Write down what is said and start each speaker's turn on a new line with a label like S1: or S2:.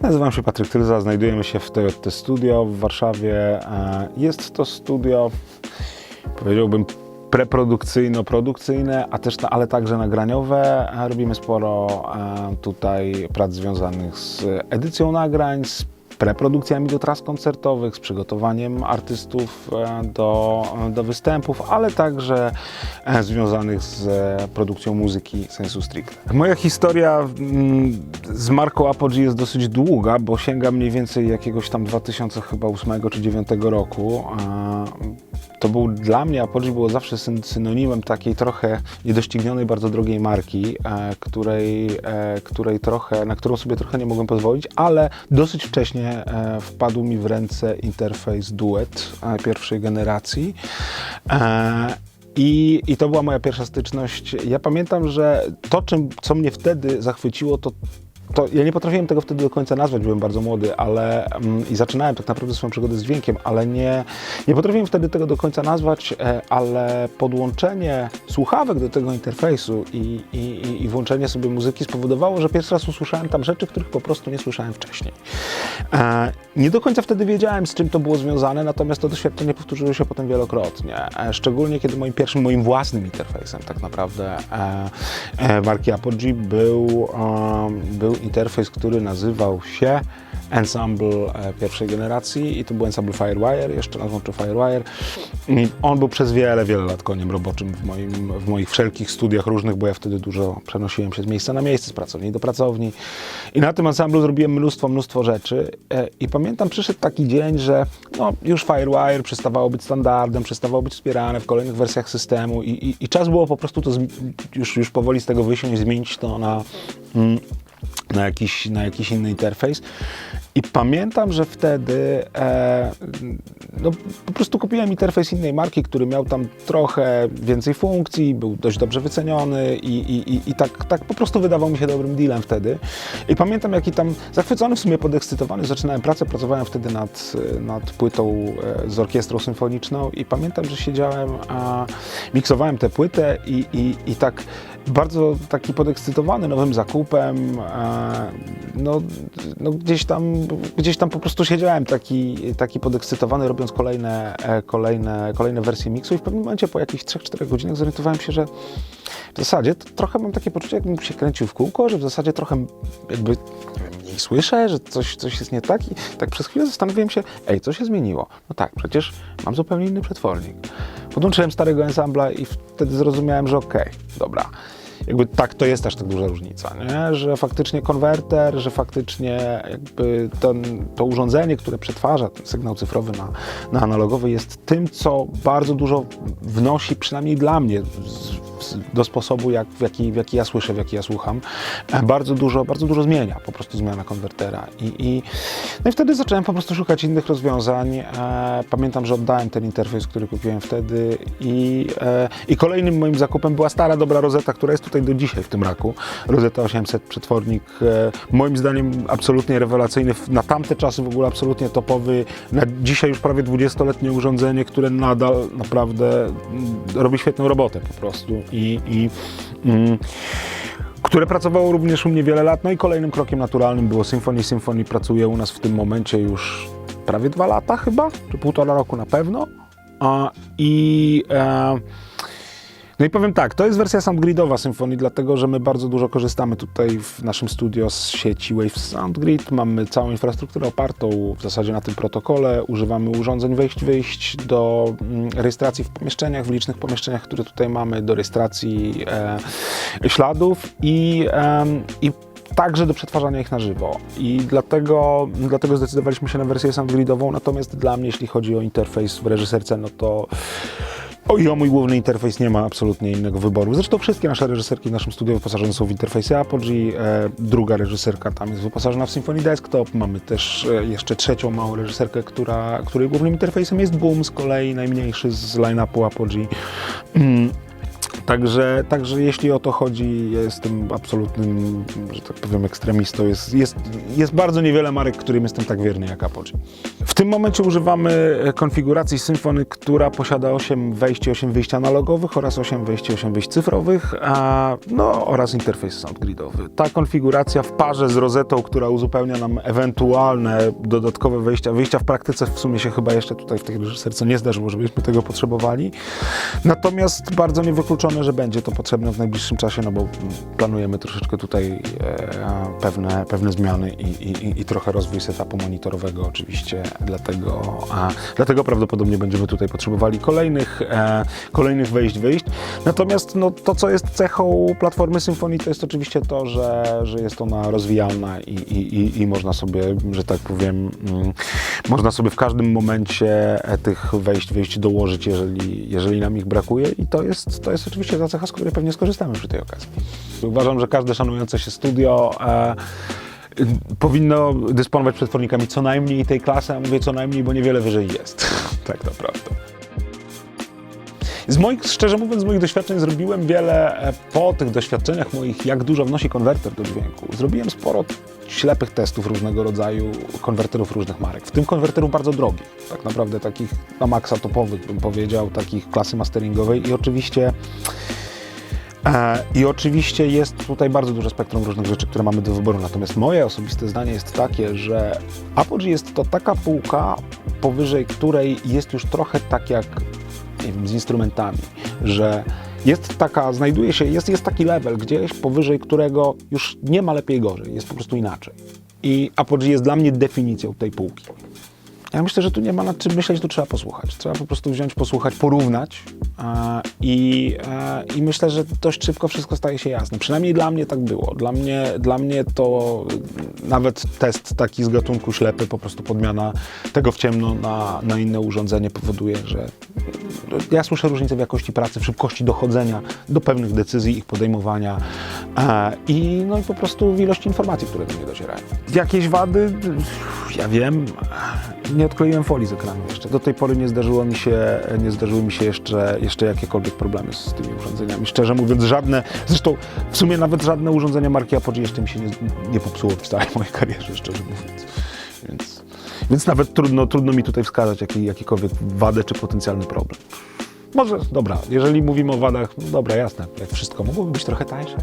S1: Nazywam się Patryk Tylza, znajdujemy się w Toyota Studio w Warszawie. E, Jest to studio, powiedziałbym, preprodukcyjno-produkcyjne, a też, ale także nagraniowe. E, Robimy sporo e, tutaj prac związanych z edycją nagrań, z preprodukcjami do tras koncertowych, z przygotowaniem artystów e, do, do występów, ale także e, związanych z e, produkcją muzyki sensu stricte. Moja historia mm, z marką Apogee jest dosyć długa, bo sięga mniej więcej jakiegoś tam 2008 czy 2009 roku. To był dla mnie Apogee było zawsze syn- synonimem takiej trochę niedoścignionej, bardzo drogiej marki, e, której, e, której trochę, na którą sobie trochę nie mogłem pozwolić, ale dosyć wcześnie e, wpadł mi w ręce interfejs Duet e, pierwszej generacji. E, i, I to była moja pierwsza styczność. Ja pamiętam, że to, czym, co mnie wtedy zachwyciło, to to ja nie potrafiłem tego wtedy do końca nazwać, byłem bardzo młody, ale mm, i zaczynałem tak naprawdę swoją przygodę z dźwiękiem, ale nie, nie potrafiłem wtedy tego do końca nazwać, e, ale podłączenie słuchawek do tego interfejsu i, i, i- włączenie sobie muzyki spowodowało, że pierwszy raz usłyszałem tam rzeczy, których po prostu nie słyszałem wcześniej. E, nie do końca wtedy wiedziałem, z czym to było związane, natomiast to doświadczenie powtórzyło się potem wielokrotnie. E, szczególnie kiedy moim pierwszym, moim własnym interfejsem tak naprawdę e, e, marki Apogee był, um, był interfejs, który nazywał się Ensemble e, pierwszej generacji i to był Ensemble Firewire, jeszcze nazwą czy Firewire. I on był przez wiele, wiele lat koniem roboczym w, moim, w moich wszelkich studiach różnych, bo ja wtedy dużo przenosiłem się z miejsca na miejsce, z pracowni do pracowni. I na tym ensemblu zrobiłem mnóstwo, mnóstwo rzeczy. E, I pamiętam, przyszedł taki dzień, że no, już Firewire przestawało być standardem, przestawało być wspierane w kolejnych wersjach systemu i, i, i czas było po prostu to już, już powoli z tego wysiąść, zmienić to na, mm, na, jakiś, na jakiś inny interfejs. I pamiętam, że wtedy e, no, po prostu kupiłem interfejs innej marki, który miał tam trochę więcej funkcji, był dość dobrze wyceniony i, i, i, i tak, tak po prostu wydawał mi się dobrym dealem wtedy. I pamiętam, jaki tam zachwycony, w sumie podekscytowany, zaczynałem pracę, pracowałem wtedy nad, nad płytą e, z orkiestrą symfoniczną i pamiętam, że siedziałem, a miksowałem tę płytę i, i, i tak bardzo taki podekscytowany nowym zakupem, e, no, no gdzieś, tam, gdzieś tam po prostu siedziałem taki, taki podekscytowany, robiąc kolejne, e, kolejne, kolejne wersje miksu i w pewnym momencie po jakichś 3-4 godzinach zorientowałem się, że w zasadzie trochę mam takie poczucie, jakbym się kręcił w kółko, że w zasadzie trochę jakby mniej słyszę, że coś, coś jest nie tak i tak przez chwilę zastanowiłem się, ej, co się zmieniło? No tak, przecież mam zupełnie inny przetwornik. Podłączyłem starego ensambla i wtedy zrozumiałem, że okej, dobra, jakby tak to jest też tak duża różnica, nie? że faktycznie konwerter, że faktycznie jakby ten, to urządzenie, które przetwarza ten sygnał cyfrowy na, na analogowy jest tym, co bardzo dużo wnosi, przynajmniej dla mnie, do sposobu, jak, w, jaki, w jaki ja słyszę, w jaki ja słucham, e, bardzo dużo, bardzo dużo zmienia, po prostu zmiana konwertera. I, i, no i wtedy zacząłem po prostu szukać innych rozwiązań. E, pamiętam, że oddałem ten interfejs, który kupiłem wtedy i, e, i kolejnym moim zakupem była stara, dobra rozeta, która jest tutaj do dzisiaj w tym raku. Rozeta 800, przetwornik, e, moim zdaniem absolutnie rewelacyjny, na tamte czasy w ogóle absolutnie topowy, na dzisiaj już prawie 20-letnie urządzenie, które nadal naprawdę mm, robi świetną robotę po prostu. I, i mm, które pracowało również u mnie wiele lat. No i kolejnym krokiem naturalnym było Symfony. Symfony pracuje u nas w tym momencie już prawie dwa lata chyba, czy półtora roku na pewno. A, I e, no i powiem tak, to jest wersja soundgridowa Symfony, dlatego że my bardzo dużo korzystamy tutaj w naszym studio z sieci Wave Soundgrid. Mamy całą infrastrukturę opartą w zasadzie na tym protokole. Używamy urządzeń wejść-wyjść do mm, rejestracji w pomieszczeniach, w licznych pomieszczeniach, które tutaj mamy, do rejestracji e, śladów i, em, i także do przetwarzania ich na żywo. I dlatego, dlatego zdecydowaliśmy się na wersję soundgridową. Natomiast dla mnie, jeśli chodzi o interfejs w reżyserce, no to i o mój główny interfejs nie ma absolutnie innego wyboru. Zresztą wszystkie nasze reżyserki w naszym studiu wyposażone są w interfejsy Apogee. E, druga reżyserka tam jest wyposażona w Symfony Desktop. Mamy też e, jeszcze trzecią małą reżyserkę, która, której głównym interfejsem jest Boom z kolei, najmniejszy z line-upu Apogee. Także, także jeśli o to chodzi, ja jestem absolutnym, że tak powiem, ekstremistą. Jest, jest, jest bardzo niewiele marek, którym jestem tak wierny jak Apogee. W tym momencie używamy konfiguracji Symfony, która posiada 8 wejść i 8 wyjść analogowych oraz 8 wejść i 8 wyjść cyfrowych, a, no, oraz interfejs soundgridowy. Ta konfiguracja w parze z rozetą, która uzupełnia nam ewentualne dodatkowe wejścia, wyjścia w praktyce w sumie się chyba jeszcze tutaj w tej reżyserce nie zdarzyło, żebyśmy tego potrzebowali. Natomiast bardzo niewykluczone, że będzie to potrzebne w najbliższym czasie, no bo planujemy troszeczkę tutaj e, pewne, pewne zmiany i, i, i trochę rozwój setupu monitorowego oczywiście, dlatego, a, dlatego prawdopodobnie będziemy tutaj potrzebowali kolejnych, e, kolejnych wejść, wyjść. Natomiast no, to, co jest cechą platformy Symfony, to jest oczywiście to, że, że jest ona rozwijalna i, i, i, i można sobie, że tak powiem, mm, można sobie w każdym momencie e, tych wejść, wyjść dołożyć, jeżeli, jeżeli nam ich brakuje i to jest, to jest oczywiście ta cecha, z której pewnie skorzystamy przy tej okazji. Uważam, że każde szanujące się studio e, powinno dysponować przetwornikami co najmniej tej klasy, a mówię co najmniej, bo niewiele wyżej jest, tak naprawdę. Z moich, szczerze mówiąc, z moich doświadczeń zrobiłem wiele e, po tych doświadczeniach moich, jak dużo wnosi konwerter do dźwięku. Zrobiłem sporo ślepych testów różnego rodzaju, konwerterów różnych marek, w tym konwerterów bardzo drogich, tak naprawdę takich na maksa topowych, bym powiedział, takich klasy masteringowej i oczywiście I oczywiście jest tutaj bardzo duże spektrum różnych rzeczy, które mamy do wyboru. Natomiast moje osobiste zdanie jest takie, że Apogee jest to taka półka, powyżej której jest już trochę tak jak wiem, z instrumentami, że jest taka, znajduje się, jest, jest taki level gdzieś, powyżej którego już nie ma lepiej gorzej, jest po prostu inaczej. I Apogee jest dla mnie definicją tej półki. Ja myślę, że tu nie ma nad czym myśleć, tu trzeba posłuchać. Trzeba po prostu wziąć, posłuchać, porównać e, i, e, i myślę, że dość szybko wszystko staje się jasne. Przynajmniej dla mnie tak było. Dla mnie, dla mnie to nawet test taki z gatunku ślepy, po prostu podmiana tego w ciemno na, na inne urządzenie powoduje, że ja słyszę różnicę w jakości pracy, w szybkości dochodzenia do pewnych decyzji, ich podejmowania e, i, no i po prostu w ilości informacji, które do mnie docierają. Jakieś wady? Ja wiem. Nie odkleiłem folii z ekranu jeszcze. Do tej pory nie zdarzyło mi się, nie zdarzyły mi się jeszcze, jeszcze jakiekolwiek problemy z tymi urządzeniami. Szczerze mówiąc, żadne, zresztą w sumie nawet żadne urządzenia marki Apogee jeszcze mi się nie, nie popsuło w całej mojej karierze, szczerze mówiąc. Więc, więc nawet trudno, trudno mi tutaj wskazać jaki, jakikolwiek wadę czy potencjalny problem. Może, dobra, jeżeli mówimy o wadach, no dobra, jasne, jak wszystko, mogłoby być trochę tańsze.